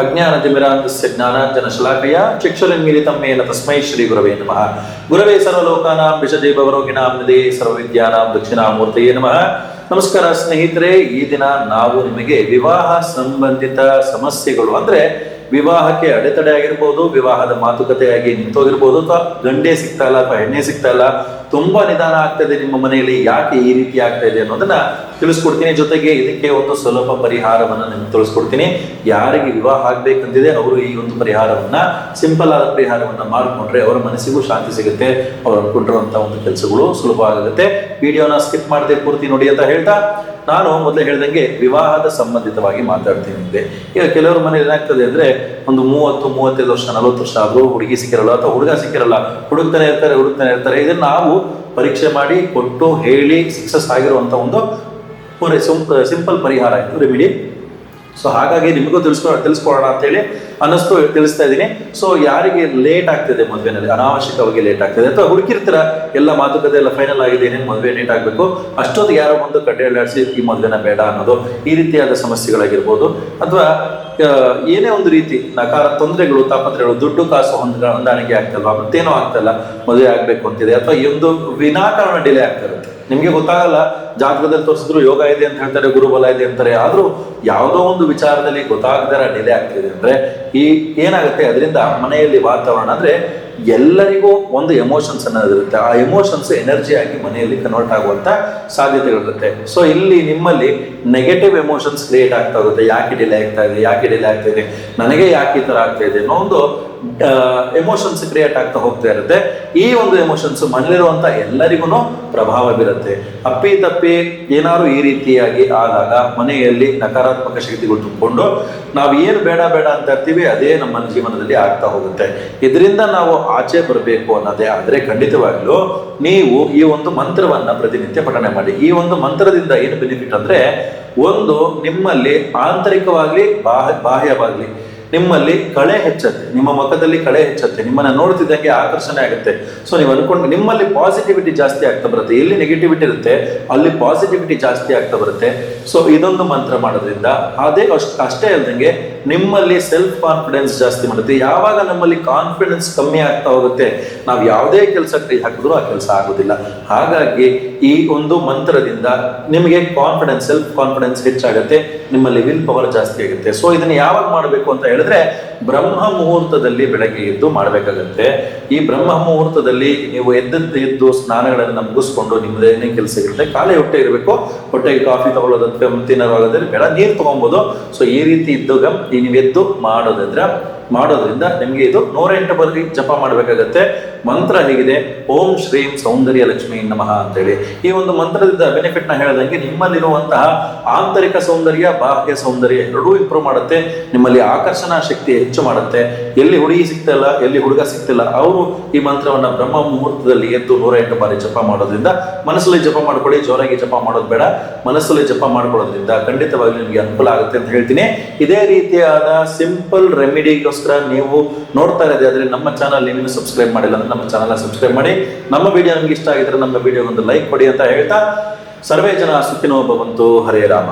ಅಜ್ಞಾನತಿಮಿರಾಂತಸ್ಯ ಜ್ಞಾನಾಂಜನಶಲಾಕಯ ಚಕ್ಷುರನ್ಮಿಲಿತಂ ಮೇನ ತಸ್ಮೈ ಶ್ರೀ ಗುರವೇ ನಮಃ. ಗುರವೇ ಸರ್ವಲೋಕಾನಾಂ ವಿಷದೇವರೋಗಿಣಾಂ ನಿಧೇ ಸರ್ವವಿದ್ಯಾನಾಂ ದಕ್ಷಿಣಾಮೂರ್ತಯೇ ನಮಃ. ನಮಸ್ಕಾರ ಸ್ನೇಹಿತರೆ, ಈ ದಿನ ನಾವು ನಿಮಗೆ ವಿವಾಹ ಸಂಬಂಧಿತ ಸಮಸ್ಯೆಗಳು ಅಂದ್ರೆ ವಿವಾಹಕ್ಕೆ ಅಡೆತಡೆ ಆಗಿರ್ಬೋದು, ವಿವಾಹದ ಮಾತುಕತೆಯಾಗಿ ನಿಂತೋಗಿರ್ಬೋದು ಅಥವಾ ಗಂಡೆ ಸಿಗ್ತಾ ಇಲ್ಲ ಅಥವಾ ಹೆಣ್ಣೆ ಸಿಗ್ತಾ ಇಲ್ಲ, ತುಂಬಾ ನಿಧಾನ ಆಗ್ತದೆ ನಿಮ್ಮ ಮನೆಯಲ್ಲಿ, ಯಾಕೆ ಈ ರೀತಿ ಆಗ್ತಾ ಇದೆ ಅನ್ನೋದನ್ನ ತಿಳಿಸ್ಕೊಡ್ತೀನಿ. ಜೊತೆಗೆ ಇದಕ್ಕೆ ಒಂದು ಸುಲಭ ಪರಿಹಾರವನ್ನ ನಿಮ್ಗೆ ತಿಳಿಸ್ಕೊಡ್ತೀನಿ. ಯಾರಿಗೆ ವಿವಾಹ ಆಗ್ಬೇಕಂತಿದೆ, ಅವರು ಈ ಒಂದು ಪರಿಹಾರವನ್ನ, ಸಿಂಪಲ್ ಆದ ಪರಿಹಾರವನ್ನ ಮಾಡಿಕೊಂಡ್ರೆ ಅವರ ಮನಸ್ಸಿಗೂ ಶಾಂತಿ ಸಿಗುತ್ತೆ. ಅವ್ರು ಅನ್ಕೊಂಡಿರುವಂತ ಒಂದು ಕೆಲಸಗಳು ಸುಲಭ ಆಗುತ್ತೆ ವಿಡಿಯೋನ ಸ್ಕಿಪ್ ಮಾಡದೆ ಪೂರ್ತಿ ನೋಡಿ ಅಂತ ಹೇಳ್ತಾ, ನಾನು ಮೊದಲೇ ಹೇಳ್ದಂಗೆ ವಿವಾಹದ ಸಂಬಂಧಿತವಾಗಿ ಮಾತಾಡ್ತೀನಿ ಈಗ ಕೆಲವರು ಮನೇಲಿ ಏನಾಗ್ತದೆ ಅಂದ್ರೆ ಒಂದು ಮೂವತ್ತು, ಮೂವತ್ತೈದು ವರ್ಷ, ನಲವತ್ತು ವರ್ಷ ಆದರೂ ಹುಡುಗಿ ಸಿಕ್ಕಿರಲ್ಲ ಅಥವಾ ಹುಡುಗ ಸಿಕ್ಕಿರಲ್ಲ, ಹುಡುಕ್ತಾನೆ ಇರ್ತಾರೆ ಹುಡುಕ್ತಾನೆ ಇರ್ತಾರೆ, ಇದನ್ನ ನಾವು ಪರೀಕ್ಷೆ ಮಾಡಿ ಕೊಟ್ಟು ಹೇಳಿ ಸಕ್ಸಸ್ ಆಗಿರುವಂತ ಒಂದು ಸಿಂಪಲ್ ಪರಿಹಾರ ಇದು ರೆಮಿಡಿ ಸೊ ಹಾಗಾಗಿ ನಿಮಗೂ ತಿಳಿಸ್ಕೊ, ತಿಳಿಸ್ಕೊಡೋಣ ಅಂತೇಳಿ ಅನ್ನಿಸ್ತು, ತಿಳಿಸ್ತಾ ಇದ್ದೀನಿ. ಸೊ ಯಾರಿಗೆ ಲೇಟ್ ಆಗ್ತಿದೆ ಮದುವೆನಲ್ಲಿ? ಅನಾವಶ್ಯಕವಾಗಿ ಲೇಟ್ ಆಗ್ತಿದೆ. ಅಥವಾ ಹುಡುಕಿರ್ತೀರ? ಎಲ್ಲ ಮಾತುಕತೆ ಎಲ್ಲ ಫೈನಲ್ ಆಗಿದೆ, ಏನೇನು ಮದುವೆ ಲೇಟ್ ಆಗಬೇಕು? ಅಷ್ಟೊಂದು ಯಾರೋ ಒಂದು ಕಡ್ಡೆ ಅಲ್ಲಾಡಿಸಿ, ಈ ಮದುವೆನ ಬೇಡ ಅನ್ನೋದು ಈ ರೀತಿಯಾದ ಸಮಸ್ಯೆಗಳಾಗಿರ್ಬೋದು. ಅಥವಾ ಏನೇ ಒಂದು ರೀತಿ ನಕಾರ ತೊಂದರೆಗಳು ತಾಪತ್ರೆಗಳು ದುಡ್ಡು ಕಾಸು ಹೊಂದ ಹೊಂದಾಣಿಕೆ ಆಗ್ತಲ್ವಾ? ಮತ್ತೇನೋ ಆಗ್ತಲ್ಲ? ಮದುವೆ ಆಗ್ಬೇಕು ಅಂತಿದೆ. ಅಥವಾ ಒಂದು ವಿನಾಕಾರಣ ಡಿಲೇ ಆಗ್ತಾ ಇರುತ್ತೆ ನಿಮ್ಗೆ ಗೊತ್ತಾಗಲ್ಲ, ಜಾತಕದಲ್ಲಿ ತೋರಿಸಿದ್ರು ಯೋಗ ಇದೆ ಅಂತ ಹೇಳ್ತಾರೆ, ಗುರುಬಲ ಇದೆ ಅಂತಾರೆ. ಆದ್ರೂ ಯಾವುದೋ ಒಂದು ವಿಚಾರದಲ್ಲಿ ಗೊತ್ತಾಗದರ ಡಿಲೇ ಆಗ್ತಿದೆ. ಅಂದ್ರೆ ಈ ಏನಾಗುತ್ತೆ? ಅದರಿಂದ ಮನೆಯಲ್ಲಿ ವಾತಾವರಣ, ಅಂದ್ರೆ ಎಲ್ಲರಿಗೂ ಒಂದು ಎಮೋಷನ್ಸ್ ಅನ್ನೋದಿರುತ್ತೆ ಆ ಎಮೋಷನ್ಸ್ ಎನರ್ಜಿ ಆಗಿ ಮನೆಯಲ್ಲಿ ಕನ್ವರ್ಟ್ ಆಗುವಂತ ಸಾಧ್ಯತೆಗಳಿರುತ್ತೆ ಸೊ ಇಲ್ಲಿ ನಿಮ್ಮಲ್ಲಿ ನೆಗೆಟಿವ್ ಎಮೋಷನ್ಸ್ ಕ್ರಿಯೇಟ್ ಆಗ್ತಾ ಹೋಗುತ್ತೆ. ಯಾಕೆ ಡಿಲೇ ಆಗ್ತಾ ಇದೆ? ಯಾಕೆ ಡಿಲೇ ಆಗ್ತಾ ಇದೆ? ನನಗೆ ಯಾಕೆ ಈ ಥರ ಆಗ್ತಾ ಇದೆ ಅನ್ನೋ ಒಂದು ಎಮೋಷನ್ಸ್ ಕ್ರಿಯೇಟ್ ಆಗ್ತಾ ಹೋಗ್ತಾ ಇರುತ್ತೆ. ಈ ಒಂದು ಎಮೋಷನ್ಸ್ ಮನೇಲಿರುವಂತ ಎಲ್ಲರಿಗೂ ಪ್ರಭಾವ ಬೀರುತ್ತೆ. ಅಪ್ಪಿ ತಪ್ಪಿ ಏನಾದ್ರು ಈ ರೀತಿಯಾಗಿ ಆದಾಗ ಮನೆಯಲ್ಲಿ ನಕಾರಾತ್ಮಕ ಶಕ್ತಿಗಳು ತುಂಬಿಕೊಂಡು ನಾವು ಏನು ಬೇಡ ಬೇಡ ಅಂತ ಇರ್ತೀವಿ, ಅದೇ ನಮ್ಮ ಜೀವನದಲ್ಲಿ ಆಗ್ತಾ ಹೋಗುತ್ತೆ. ಇದರಿಂದ ನಾವು ಆಚೆ ಬರಬೇಕು ಅನ್ನೋದೇ. ಆದರೆ ಖಂಡಿತವಾಗ್ಲೂ ನೀವು ಈ ಒಂದು ಮಂತ್ರವನ್ನು ಪ್ರತಿನಿತ್ಯ ಪಠನೆ ಮಾಡಿ. ಈ ಒಂದು ಮಂತ್ರದಿಂದ ಏನು ಬೆನಿಫಿಟ್ ಅಂದ್ರೆ, ಒಂದು ನಿಮ್ಮಲ್ಲಿ ಆಂತರಿಕವಾಗಲಿ, ಬಾಹ್ಯ, ಬಾಹ್ಯವಾಗ್ಲಿ ನಿಮ್ಮಲ್ಲಿ ಕಳೆ ಹೆಚ್ಚತ್ತೆ, ನಿಮ್ಮ ಮುಖದಲ್ಲಿ ಕಳೆ ಹೆಚ್ಚತ್ತೆ, ನಿಮ್ಮನ್ನ ನೋಡ್ತಿದ್ದಂಗೆ ಆಕರ್ಷಣೆ ಆಗುತ್ತೆ. ಸೊ ನೀವು ಅನ್ಕೊಂಡು ನಿಮ್ಮಲ್ಲಿ ಪಾಸಿಟಿವಿಟಿ ಜಾಸ್ತಿ ಆಗ್ತಾ ಬರುತ್ತೆ. ಎಲ್ಲಿ ನೆಗೆಟಿವಿಟಿ ಇರುತ್ತೆ? ಅಲ್ಲಿ ಪಾಸಿಟಿವಿಟಿ ಜಾಸ್ತಿ ಆಗ್ತಾ ಬರುತ್ತೆ. ಸೊ ಇದೊಂದು ಮಂತ್ರ ಮಾಡೋದ್ರಿಂದ. ಅದೇ ಅಷ್ಟು, ಅಷ್ಟೇ ಅಲ್ದಂಗೆ ನಿಮ್ಮಲ್ಲಿ ಸೆಲ್ಫ್ ಕಾನ್ಫಿಡೆನ್ಸ್ ಜಾಸ್ತಿ ಮಾಡುತ್ತೆ. ಯಾವಾಗ ನಮ್ಮಲ್ಲಿ ಕಾನ್ಫಿಡೆನ್ಸ್ ಕಮ್ಮಿ ಆಗ್ತಾ ಹೋಗುತ್ತೆ, ನಾವು ಯಾವುದೇ ಕೆಲಸ ಕೈ ಹಾಕಿದ್ರು ಆ ಕೆಲಸ ಆಗೋದಿಲ್ಲ. ಹಾಗಾಗಿ ಈ ಒಂದು ಮಂತ್ರದಿಂದ ನಿಮಗೆ ಕಾನ್ಫಿಡೆನ್ಸ್ ಸೆಲ್ಫ್ ಕಾನ್ಫಿಡೆನ್ಸ್ ಹೆಚ್ಚಾಗುತ್ತೆ, ನಿಮ್ಮಲ್ಲಿ ವಿಲ್ ಪವರ್ ಜಾಸ್ತಿ ಆಗುತ್ತೆ. ಸೊ ಇದನ್ನು ಯಾವಾಗ ಮಾಡಬೇಕು ಅಂತ ಹೇಳಿದ್ರೆ ಬ್ರಹ್ಮ ಮುಹೂರ್ತದಲ್ಲಿ ಬೆಳಗ್ಗೆ ಎದ್ದು ಮಾಡಬೇಕಾಗತ್ತೆ. ಈ ಬ್ರಹ್ಮ ಮುಹೂರ್ತದಲ್ಲಿ ನೀವು ಎದ್ದಂತೆ ಎದ್ದು ಸ್ನಾನಗಳನ್ನು ಮುಗಿಸ್ಕೊಂಡು ನಿಮ್ಮದೇನೇ ಕೆಲಸ ಇರುತ್ತೆ, ಖಾಲಿ ಹೊಟ್ಟೆ ಇರಬೇಕು. ಹೊಟ್ಟೆಗೆ ಕಾಫಿ ತಗೊಳ್ಳೋದಂತೆ ತಿನ್ನೋದಾಗದ್ರೆ ಬೇಡ, ನೀರು ತೊಗೊಬೋದು. ಸೊ ಈ ರೀತಿ ಇದ್ದಾಗ ನೀವು ಎದ್ದು ಮಾಡೋದಂದ್ರೆ ಮಾಡೋದ್ರಿಂದ ನಿಮಗೆ ಇದು ನೂರೆಂಟು ಬಾರಿ ಜಪ ಮಾಡಬೇಕಾಗತ್ತೆ. ಮಂತ್ರ ಹೇಗಿದೆ. ಓಂ ಶ್ರೀಂ ಸೌಂದರ್ಯ ಲಕ್ಷ್ಮೀ ನಮಃ ಅಂತೇಳಿ. ಈ ಒಂದು ಮಂತ್ರದಿಂದ ಬೆನಿಫಿಟ್ನ ಹೇಳ್ದಂಗೆ ನಿಮ್ಮಲ್ಲಿರುವಂತಹ ಆಂತರಿಕ ಸೌಂದರ್ಯ, ಬಾಹ್ಯ ಸೌಂದರ್ಯ ಎರಡೂ ಇಂಪ್ರೂವ್ ಮಾಡುತ್ತೆ. ನಿಮ್ಮಲ್ಲಿ ಆಕರ್ಷಣಾ ಶಕ್ತಿ ಹೆಚ್ಚು ಮಾಡುತ್ತೆ. ಎಲ್ಲಿ ಹುಡುಗಿ ಸಿಗ್ತಿಲ್ಲ, ಎಲ್ಲಿ ಹುಡುಗ ಸಿಗ್ತಿಲ್ಲ, ಅವರು ಈ ಮಂತ್ರವನ್ನ ಬ್ರಹ್ಮ ಮುಹೂರ್ತದಲ್ಲಿ ಎದ್ದು ನೂರ ಎಂಟು ಬಾರಿ ಜಪ ಮಾಡೋದ್ರಿಂದ ಮನಸ್ಸಲ್ಲಿ ಜಪ ಮಾಡ್ಕೊಳ್ಳಿ, ಜೋರಾಗಿ ಜಪ ಮಾಡೋದು ಬೇಡ. ಮನಸ್ಸಲ್ಲಿ ಜಪ ಮಾಡ್ಕೊಳ್ಳೋದ್ರಿಂದ ಖಂಡಿತವಾಗಿ ನಿಮಗೆ ಅನುಕೂಲ ಆಗುತ್ತೆ ಅಂತ ಹೇಳ್ತೀನಿ. ಇದೇ ರೀತಿಯಾದ ಸಿಂಪಲ್ ರೆಮಿಡಿಗೋಸ್ಕರ ನೀವು ನೋಡ್ತಾ ಇರೋದೇ ಆದ್ರೆ ನಮ್ಮ ಚಾನಲ್ ನೀವೇನು ಸಬ್ಸ್ಕ್ರೈಬ್ ಮಾಡಿಲ್ಲ ಅಂದ್ರೆ ನಮ್ಮ ಚಾನಲ್ ಸಬ್ಸ್ಕ್ರೈಬ್ ಮಾಡಿ. ನಮ್ಮ ವಿಡಿಯೋ ನಿಮ್ಗೆ ಇಷ್ಟ ಆಗಿದ್ರೆ ನಮ್ಮ ವಿಡಿಯೋ ಒಂದು ಲೈಕ್ ಕೊಡಿ ಅಂತ ಹೇಳ್ತಾ, ಸರ್ವೇ ಜನ ಸುಖಿನೋ ಭವಂತು ಹರೇ ರಾಮ.